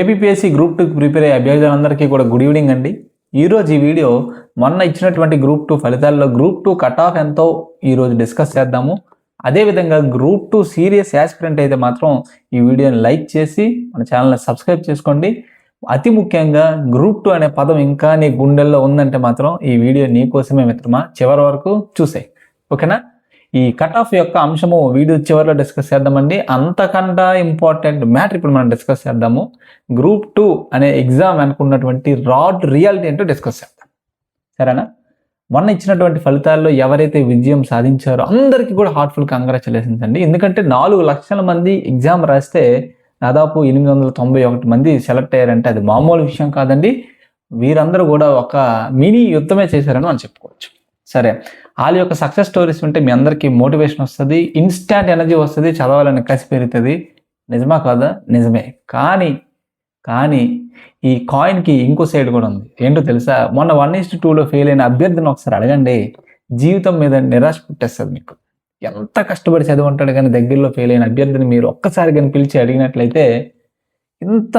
ABPSC group టూకి prepare అయ్యే అభ్యర్థులందరికీ కూడా గుడ్ ఈవినింగ్ అండి. ఈరోజు ఈ వీడియో మొన్న ఇచ్చినటువంటి గ్రూప్ టూ ఫలితాల్లో గ్రూప్ టూ కట్ ఆఫ్ ఎంతో ఈరోజు డిస్కస్ చేద్దాము. అదేవిధంగా గ్రూప్ టూ సీరియస్ యాస్పిరెంట్ అయితే మాత్రం ఈ వీడియోని లైక్ చేసి మన ఛానల్ని సబ్స్క్రైబ్ చేసుకోండి. అతి ముఖ్యంగా గ్రూప్ టూ అనే పదం ఇంకా నీ గుండెల్లో ఉందంటే మాత్రం ఈ వీడియో నీకోసమే మిత్రమా? చివరి వరకు చూసాయి. ఓకేనా? ఈ కట్ ఆఫ్ యొక్క అంశము వీడియో చివరిలో డిస్కస్ చేద్దామండి. అంతకన్నా ఇంపార్టెంట్ మ్యాటర్ ఇప్పుడు మనం డిస్కస్ చేద్దాము. గ్రూప్ టూ అనే ఎగ్జామ్ అనుకున్నటువంటి రాడ్ రియాలిటీ ఏంటో డిస్కస్ చేద్దాం. సరేనా? మొన్న ఇచ్చినటువంటి ఫలితాల్లో ఎవరైతే విజయం సాధించారో అందరికీ కూడా హార్ట్ఫుల్ కంగ్రాచులేషన్స్ అండి. ఎందుకంటే నాలుగు లక్షల మంది ఎగ్జామ్ రాస్తే దాదాపు ఎనిమిది వందల తొంభై ఒకటి మంది సెలెక్ట్ అయ్యారంటే అది మామూలు విషయం కాదండి. వీరందరూ కూడా ఒక మినీ యుద్ధమే చేశారని మనం చెప్పుకోవచ్చు. సరే. వాళ్ళ యొక్క సక్సెస్ స్టోరీస్ ఉంటే మీ అందరికీ మోటివేషన్ వస్తుంది ఇన్స్టాంట్ ఎనర్జీ వస్తుంది చదవాలని కసి పెరుగుతుంది. నిజమా కాదా? నిజమే. కానీ కానీ ఈ కాయిన్కి ఇంకో సైడ్ కూడా ఉంది. ఏంటో తెలుసా? మొన్న వన్ ఇస్ట్ టూలో ఫెయిల్ అయిన అభ్యర్థిని ఒకసారి అడగండి. జీవితం మీద నిరాశ పుట్టేస్తుంది మీకు. ఎంత కష్టపడి చదివి ఉంటాడు కానీ దగ్గరలో ఫెయిల్ అయిన అభ్యర్థిని మీరు ఒక్కసారి కానీ పిలిచి అడిగినట్లయితే ఇంత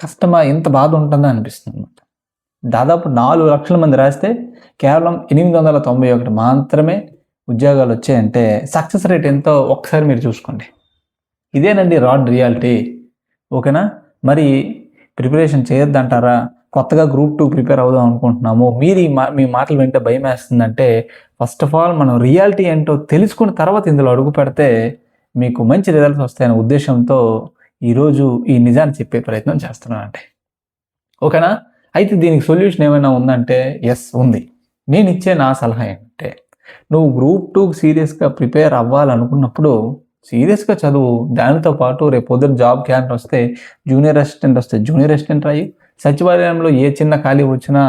కష్టమా ఇంత బాధ ఉంటుందా అనిపిస్తుంది దాదాపు నాలుగు లక్షల మంది రాస్తే కేవలం ఎనిమిది వందల తొంభై ఒకటి మాత్రమే ఉద్యోగాలు వచ్చాయంటే సక్సెస్ రేట్ ఎంతో ఒక్కసారి మీరు చూసుకోండి. ఇదేనండి రాడ్ రియాలిటీ. ఓకేనా? మరి ప్రిపరేషన్ చేయొద్దంటారా? కొత్తగా గ్రూప్ టూ ప్రిపేర్ అవుదాం అనుకుంటున్నాము. మీరు మా మీ మాటలు వింటే భయం వేస్తుందంటే ఫస్ట్ ఆఫ్ ఆల్ మనం రియాలిటీ ఏంటో తెలుసుకున్న తర్వాత ఇందులో అడుగు పెడితే మీకు మంచి రిజల్ట్స్ వస్తాయనే ఉద్దేశంతో ఈరోజు ఈ నిజాన్ని చెప్పే ప్రయత్నం చేస్తున్నానండి. ఓకేనా? అయితే దీనికి సొల్యూషన్ ఏమైనా ఉందంటే ఎస్ ఉంది. నేను ఇచ్చే నా సలహా ఏంటంటే నువ్వు గ్రూప్ టూకి సీరియస్గా ప్రిపేర్ అవ్వాలనుకున్నప్పుడు సీరియస్గా చదువు. దానితో పాటు రేపు పొద్దున జాబ్ క్యాంట్ వస్తే జూనియర్ అసిస్టెంట్ వస్తే జూనియర్ అసిస్టెంట్ రాయి. సచివాలయంలో ఏ చిన్న ఖాళీ వచ్చినా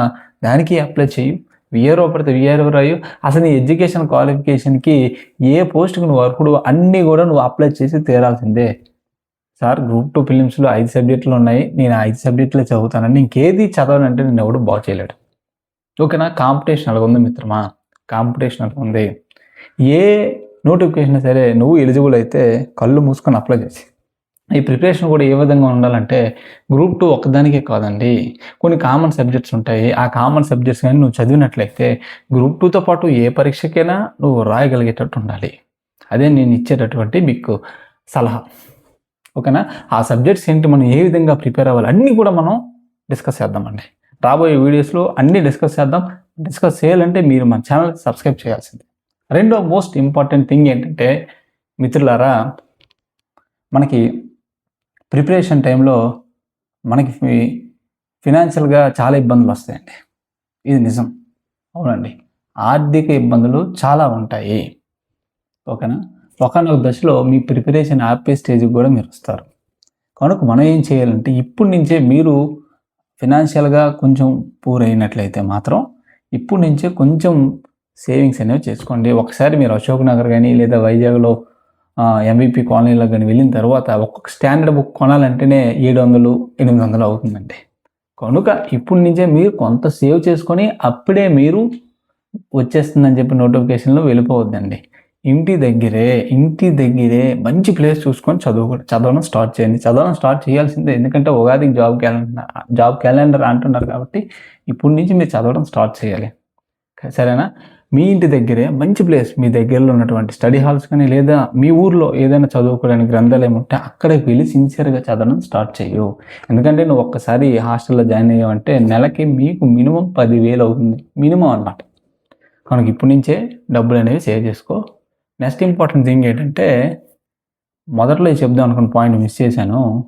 దానికి అప్లై చేయు విఆర్ఓ పడితే విఆర్ఓ రాయు. అసలు నీ ఎడ్యుకేషన్ క్వాలిఫికేషన్కి ఏ పోస్ట్కి నువ్వు అర్హుడు అన్నీ కూడా నువ్వు అప్లై చేసి తీరాల్సిందే. సార్ గ్రూప్ టూ ఫిలిమ్స్లో ఐదు సబ్జెక్టులు ఉన్నాయి. నేను ఐదు సబ్జెక్టులే చదువుతానండి ఇంకేది చదవనంటే నేను ఎవడు బాగు చేయలేడు. ఓకేనా? కాంపిటీషన్ అలా ఉంది మిత్రమా? కాంపిటీషన్ అలా ఉంది. ఏ నోటిఫికేషన్ సరే నువ్వు ఎలిజిబుల్ అయితే కళ్ళు మూసుకొని అప్లై చేసి ఈ ప్రిపరేషన్ కూడా ఏ విధంగా ఉండాలంటే గ్రూప్ టూ ఒక్కదానికే కాదండి. కొన్ని కామన్ సబ్జెక్ట్స్ ఉంటాయి. ఆ కామన్ సబ్జెక్ట్స్ కానీ నువ్వు చదివినట్లయితే గ్రూప్ టూతో పాటు ఏ పరీక్షకైనా నువ్వు రాయగలిగేటట్టు ఉండాలి. అదే నేను ఇచ్చేటటువంటి మీకు సలహా. ఓకేనా? ఆ సబ్జెక్ట్స్ ఏంటి? మనం ఏ విధంగా ప్రిపేర్ అవ్వాలి? అన్నీ కూడా మనం డిస్కస్ చేద్దామండి. రాబోయే వీడియోస్లో అన్నీ డిస్కస్ చేద్దాం. డిస్కస్ చేయాలంటే మీరు మన ఛానల్ సబ్స్క్రైబ్ చేయాల్సిందే. రెండో మోస్ట్ ఇంపార్టెంట్ థింగ్ ఏంటంటే మిత్రులారా మనకి ప్రిపరేషన్ టైంలో మనకి ఫినాన్షియల్గా చాలా ఇబ్బందులు వస్తాయండి. ఇది నిజం. అవునండి. ఆర్థిక ఇబ్బందులు చాలా ఉంటాయి. ఓకేనా? ఒకనొక దశలో మీ ప్రిపరేషన్ ఆపే స్టేజ్కి కూడా మీరు వస్తారు. కనుక మనం ఏం చేయాలంటే ఇప్పటి నుంచే మీరు ఫినాన్షియల్గా కొంచెం పూర్ అయినట్లయితే మాత్రం ఇప్పటి నుంచే కొంచెం సేవింగ్స్ అనేవి చేసుకోండి. ఒకసారి మీరు అశోక్ నగర్ కానీ లేదా వైజాగ్లో ఎంబీపీ కాలనీలో కానీ వెళ్ళిన తర్వాత ఒక్కొక్క స్టాండర్డ్ బుక్ కొనాలంటేనే ఏడు వందలు ఎనిమిది వందలు అవుతుందండి. కనుక ఇప్పటి నుంచే మీరు కొంత సేవ్ చేసుకొని అప్పుడే మీరు వచ్చేస్తుందని చెప్పి నోటిఫికేషన్లో వెళ్ళిపోవద్దండి. ఇంటి దగ్గరే ఇంటి దగ్గరే మంచి ప్లేస్ చూసుకొని చదువు చదవడం స్టార్ట్ చేయండి. చదవడం స్టార్ట్ చేయాల్సిందే. ఎందుకంటే ఉగాదికి జాబ్ క్యాలెండర్ జాబ్ క్యాలెండర్ అంటున్నారు కాబట్టి ఇప్పటి నుంచి మీరు చదవడం స్టార్ట్ చేయాలి. సరేనా? మీ ఇంటి దగ్గరే మంచి ప్లేస్ మీ దగ్గరలో ఉన్నటువంటి స్టడీ హాల్స్ కానీ లేదా మీ ఊర్లో ఏదైనా చదువుకోవడానికి గ్రంథాలయం ఉంటే అక్కడికి వెళ్ళి సిన్సియర్గా చదవడం స్టార్ట్ చేయు. ఎందుకంటే నువ్వు ఒక్కసారి హాస్టల్లో జాయిన్ అయ్యావంటే నెలకి మీకు మినిమం పదివేలు అవుతుంది. మినిమం అనమాట మనకి ఇప్పటి నుంచే డబ్బులు అనేవి సేవ్ చేసుకో. నెక్స్ట్ ఇంపార్టెంట్ థింగ్ ఏంటంటే మొదట్లో చెప్దాం అనుకున్న పాయింట్ మిస్ చేశాను.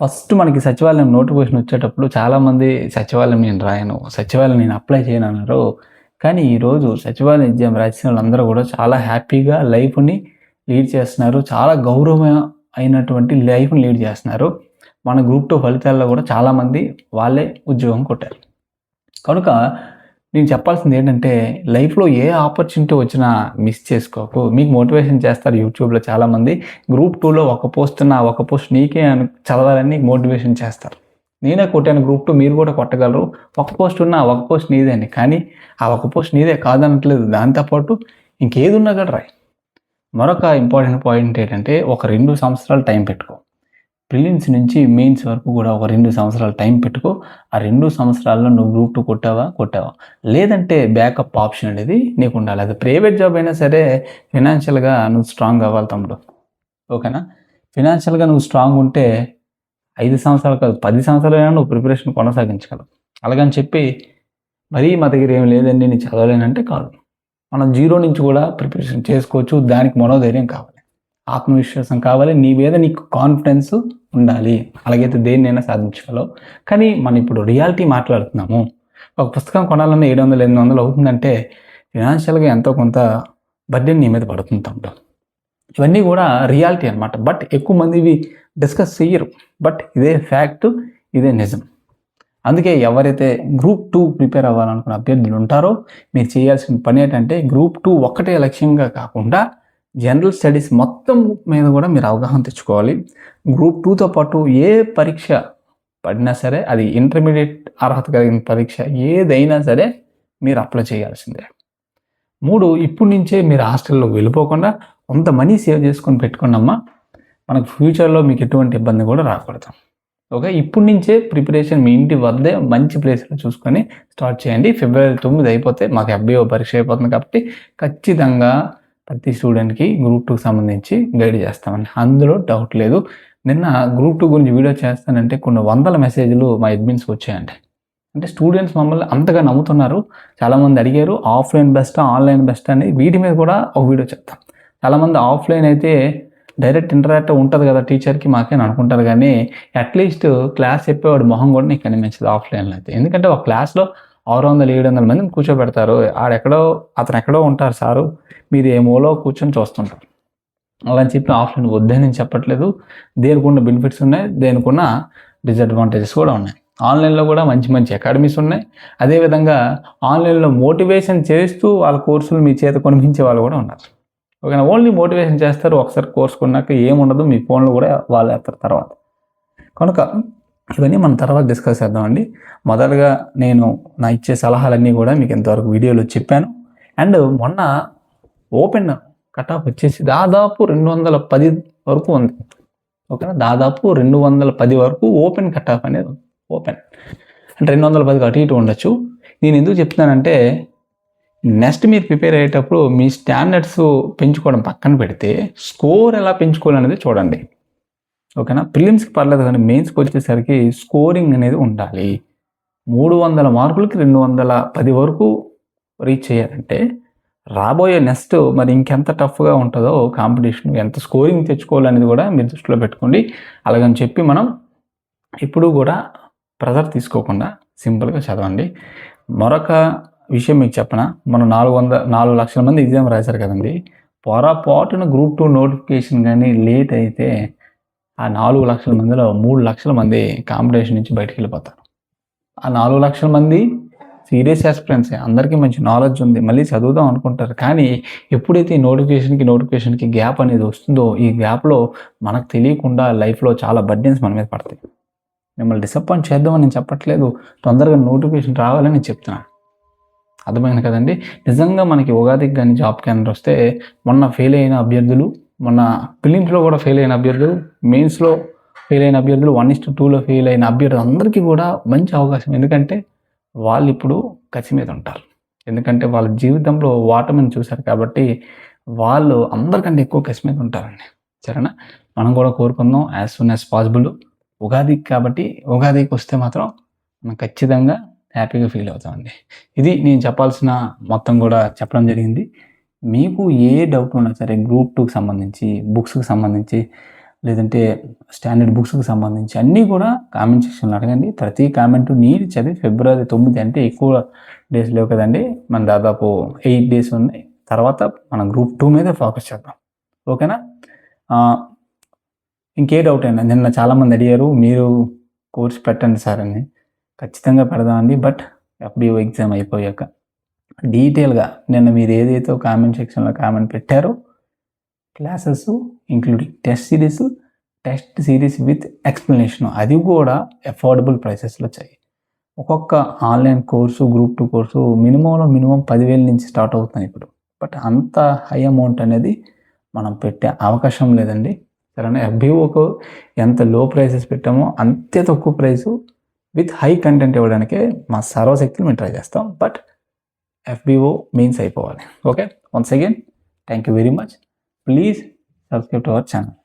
ఫస్ట్ మనకి సచివాలయం నోటిఫికేషన్ వచ్చేటప్పుడు చాలామంది సచివాలయం నేను రాయను సచివాలయం నేను అప్లై చేయను అన్నారు. కానీ ఈరోజు సచివాలయం ఎగ్జామ్ రాసిన వాళ్ళందరూ కూడా చాలా హ్యాపీగా లైఫ్ని లీడ్ చేస్తున్నారు. చాలా గౌరవం అయినటువంటి లైఫ్ని లీడ్ చేస్తున్నారు. మన గ్రూప్ టూ ఫలితాల్లో కూడా చాలామంది వాళ్ళే ఉద్యోగం కొట్టారు. కనుక నేను చెప్పాల్సింది ఏంటంటే లైఫ్లో ఏ ఆపర్చునిటీ వచ్చినా మిస్ చేసుకోకు. మీకు మోటివేషన్ చేస్తారు యూట్యూబ్లో చాలామంది. గ్రూప్ టూలో ఒక పోస్ట్ నా ఒక పోస్ట్ నీకే అని చదవాలని మోటివేషన్ చేస్తారు. నేనే కొట్టాను గ్రూప్ టూ మీరు కూడా కొట్టగలరు. ఒక పోస్ట్ ఉన్నా ఒక పోస్ట్ నీదే అని కానీ ఆ ఒక పోస్ట్ నీదే కాదనట్లేదు. దాంతోపాటు ఇంకేది ఉన్నా కూడా రాయి. మరొక ఇంపార్టెంట్ పాయింట్ ఏంటంటే ఒక రెండు సంవత్సరాలు టైం పెట్టుకో. ప్రిలిమ్స్ నుంచి మెయిన్స్ వరకు కూడా ఒక రెండు సంవత్సరాలు టైం పెట్టుకో. ఆ రెండు సంవత్సరాల్లో నువ్వు గ్రూప్ టూ కొట్టావా? కొట్టావా. లేదంటే బ్యాకప్ ఆప్షన్ అనేది నీకు ఉండాలి. అది ప్రైవేట్ జాబ్ అయినా సరే ఫినాన్షియల్గా నువ్వు స్ట్రాంగ్ అవ్వాలి తమ్ముడు. ఓకేనా ఫినాన్షియల్గా నువ్వు స్ట్రాంగ్ ఉంటే ఐదు సంవత్సరాలు కాదు పది సంవత్సరాలైనా నువ్వు ప్రిపరేషన్ కొనసాగించగలవు. అలాగని చెప్పి మరీ మా దగ్గర ఏం లేదండి నేను చదవలేనంటే కాదు. మనం జీరో నుంచి కూడా ప్రిపరేషన్ చేసుకోవచ్చు. దానికి మనోధైర్యం కావాలి. ఆత్మవిశ్వాసం కావాలి. నీ మీద నీకు కాన్ఫిడెన్స్ ఉండాలి. అలాగైతే దేన్నైనా సాధించగలవు. కానీ మనం ఇప్పుడు రియాలిటీ మాట్లాడుతున్నాము. ఒక పుస్తకం కొనాలన్నా ఏడు వందలు ఎనిమిది వందలు అవుతుందంటే ఫినాన్షియల్గా ఎంతో కొంత బడ్జెట్ నీ మీద పడుతుంటాం ఇవన్నీ కూడా రియాలిటీ అనమాట బట్ ఎక్కువ మంది ఇవి డిస్కస్ చేయరు బట్ ఇదే ఫ్యాక్ట్ ఇదే నిజం. అందుకే ఎవరైతే గ్రూప్ టూ ప్రిపేర్ అవ్వాలనుకున్న అభ్యర్థులు ఉంటారో మీరు చేయాల్సిన పని ఏంటంటే గ్రూప్ టూ ఒక్కటే లక్ష్యంగా కాకుండా జనరల్ స్టడీస్ మొత్తం మీద కూడా మీరు అవగాహన తెచ్చుకోవాలి. గ్రూప్ టూతో పాటు ఏ పరీక్ష పడినా సరే అది ఇంటర్మీడియట్ అర్హత కలిగిన పరీక్ష ఏదైనా సరే మీరు అప్లై చేయాల్సిందే. మూడు ఇప్పటి నుంచే మీరు హాస్టల్లో వెళ్ళిపోకుండా కొంత మనీ సేవ్ చేసుకొని పెట్టుకున్నమ్మా మనకు ఫ్యూచర్లో మీకు ఎటువంటి ఇబ్బంది కూడా రాకూడదు. ఓకే? ఇప్పటి నుంచే ప్రిపరేషన్ మీ ఇంటి వద్దే మంచి ప్లేస్లో చూసుకొని స్టార్ట్ చేయండి. ఫిబ్రవరి తొమ్మిది అయిపోతే మాకు ఎఫ్బీఓ పరీక్ష అయిపోతుంది కాబట్టి ఖచ్చితంగా ప్రతి స్టూడెంట్కి గ్రూప్ టూకి సంబంధించి గైడ్ చేస్తామండి. అందులో డౌట్ లేదు. నిన్న గ్రూప్ టూ గురించి వీడియో చేస్తానంటే కొన్ని వందల మెసేజ్లు మా అడ్మిన్స్కి వచ్చాయండి. అంటే స్టూడెంట్స్ మమ్మల్ని అంతగా నమ్ముతున్నారు. చాలామంది అడిగారు ఆఫ్లైన్ బెస్ట్ ఆన్లైన్ బెస్ట్ అని. వీటి మీద కూడా ఒక వీడియో చెప్తాం. చాలామంది ఆఫ్లైన్ అయితే డైరెక్ట్ ఇంటరాక్ట్ ఉంటుంది కదా టీచర్కి మాకేని అనుకుంటారు. కానీ అట్లీస్ట్ క్లాస్ చెప్పేవాడు మొహం కూడా నీకు కనిపించదు ఆఫ్లైన్లో అయితే. ఎందుకంటే ఒక క్లాస్లో ఆరు వందలు ఏడు వందల మందిని కూర్చోబెడతారు. ఆడెక్కడో అతను ఎక్కడో ఉంటారు సారు. మీరు ఏ మూలో కూర్చొని చూస్తుంటారు. అలా అని చెప్పి ఆఫ్లైన్ వద్దని నేను చెప్పట్లేదు. దేనికున్న బెనిఫిట్స్ ఉన్నాయి దేనికున్న డిసడ్వాంటేజెస్ కూడా ఉన్నాయి. ఆన్లైన్లో కూడా మంచి మంచి అకాడమీస్ ఉన్నాయి. అదేవిధంగా ఆన్లైన్లో మోటివేషన్ చేస్తూ వాళ్ళ కోర్సులు మీ చేత కొనిపించే వాళ్ళు కూడా ఉన్నారు. ఓకేనా? ఓన్లీ మోటివేషన్ చేస్తారు ఒకసారి కోర్స్ కొన్నాక ఏముండదు మీ ఫోన్లో కూడా వాళ్ళు వేస్తారు తర్వాత. కనుక ఇవన్నీ మనం తర్వాత డిస్కస్ చేద్దామండి. మొదటగా నేను నా ఇచ్చే సలహాలన్నీ కూడా మీకు ఇంతవరకు వీడియోలో చెప్పాను. అండ్ మొన్న ఓపెన్ కట్ ఆఫ్ వచ్చేసి దాదాపు రెండు వందల పది వరకు ఉంది. ఓకేనా? దాదాపు రెండు వందల పది వరకు ఓపెన్ కట్ ఆఫ్ అనేది ఓపెన్. అంటే రెండు వందల పదికి అటు ఇటు ఉండొచ్చు. నేను ఎందుకు చెప్తున్నానంటే నెక్స్ట్ మీరు ప్రిపేర్ అయ్యేటప్పుడు మీ స్టాండర్డ్స్ పెంచుకోవడం పక్కన పెడితే స్కోర్ ఎలా పెంచుకోవాలనేది చూడండి. ఓకేనా? ప్రిలిమ్స్కి పర్లేదు కానీ మెయిన్స్కి వచ్చేసరికి స్కోరింగ్ అనేది ఉండాలి. మూడు వందల మార్కులకి రెండు వందల పది వరకు రీచ్ చేయాలంటే రాబోయే నెక్స్ట్ మరి ఇంకెంత టఫ్గా ఉంటుందో కాంపిటీషన్ ఎంత స్కోరింగ్ తెచ్చుకోవాలనేది కూడా మీరు దృష్టిలో పెట్టుకోండి. అలాగని చెప్పి మనం ఇప్పుడు కూడా ప్రెజర్ తీసుకోకుండా సింపుల్గా చదవండి. మరొక విషయం మీకు చెప్పనా? మనం నాలుగు వంద నాలుగు లక్షల మంది ఎగ్జామ్ రాశారు కదండి. పొరపాటున గ్రూప్ టూ నోటిఫికేషన్ కానీ లేట్ అయితే ఆ నాలుగు లక్షల మందిలో మూడు లక్షల మంది కాంపిటీషన్ నుంచి బయటికి వెళ్ళిపోతారు. ఆ నాలుగు లక్షల మంది సీరియస్ ఆస్పిరెంట్స్. అందరికీ మంచి నాలెడ్జ్ ఉంది. మళ్ళీ చదువుదాం అనుకుంటారు. కానీ ఎప్పుడైతే ఈ నోటిఫికేషన్కి నోటిఫికేషన్కి గ్యాప్ అనేది వస్తుందో ఈ గ్యాప్లో మనకు తెలియకుండా లైఫ్లో చాలా బర్డెన్స్ మన మీద పడతాయి. మిమ్మల్ని డిసప్పాయింట్ చేద్దామని నేను చెప్పట్లేదు. తొందరగా నోటిఫికేషన్ రావాలని నేను చెప్తున్నాను అర్థమైంది కదండి? నిజంగా మనకి ఉగాదికి కానీ జాబ్ క్యాలెండర్ వస్తే మొన్న ఫెయిల్ అయిన అభ్యర్థులు మన ఫిలిమ్స్లో కూడా ఫెయిల్ అయిన అభ్యర్థులు మెయిన్స్లో ఫెయిల్ అయిన అభ్యర్థులు వన్ ఇస్ టూలో ఫెయిల్ అయిన అభ్యర్థులు అందరికీ కూడా మంచి అవకాశం. ఎందుకంటే వాళ్ళు ఇప్పుడు కసి మీద ఉంటారు. ఎందుకంటే వాళ్ళ జీవితంలో వాటమని చూశారు కాబట్టి వాళ్ళు అందరికంటే ఎక్కువ కసి మీద ఉంటారండి. సరేనా? మనం కూడా కోరుకుందాం as soon as possible. Ugadi కాబట్టి ఉగాదికి వస్తే మాత్రం మనం ఖచ్చితంగా హ్యాపీగా ఫీల్ అవుతామండి. ఇది నేను చెప్పాల్సిన మొత్తం కూడా చెప్పడం జరిగింది. మీకు ఏ డౌట్ ఉన్నా సరే గ్రూప్ టూకి సంబంధించి బుక్స్కి సంబంధించి లేదంటే స్టాండర్డ్ బుక్స్కి సంబంధించి అన్నీ కూడా కామెంట్ సెక్షన్లో అడగండి. ప్రతి కామెంట్ నేను చదివి ఫిబ్రవరి తొమ్మిది అంటే ఎక్కువ డేస్ లేవు కదండి. మన దాదాపు ఎయిట్ డేస్ ఉన్నాయి. తర్వాత మన గ్రూప్ టూ మీద ఫోకస్ చేద్దాం. ఓకేనా? ఇంకే డౌట్ అయినా నిన్న చాలామంది అడిగారు మీరు కోర్స్ పెట్టండి సార్ అని. ఖచ్చితంగా పెడదామండి బట్ ఎఫ్డిఓ ఎగ్జామ్ అయిపోయాక. డీటెయిల్గా నిన్న మీరు ఏదైతే కామెంట్ సెక్షన్లో కామెంట్ పెట్టారో classes including test series test series with explanation. అది కూడా అఫోర్డబుల్ ప్రైసెస్లో వచ్చాయి. ఒక్కొక్క online course group two course మినిమంలో minimum పదివేల నుంచి స్టార్ట్ అవుతుంది ఇప్పుడు. బట్ అంత హై అమౌంట్ అనేది మనం పెట్టే అవకాశం లేదండి. సరేనా? ఎఫ్బిఓకు ఎంత లో ప్రైసెస్ పెట్టామో అంతే తక్కువ ప్రైసు విత్ హై కంటెంట్ ఇవ్వడానికే మా సర్వశక్తులు మేము ట్రై చేస్తాం. బట్ ఎఫ్బిఓ మీన్స్ అయిపోవాలి okay once again thank you very much please subscribe to our channel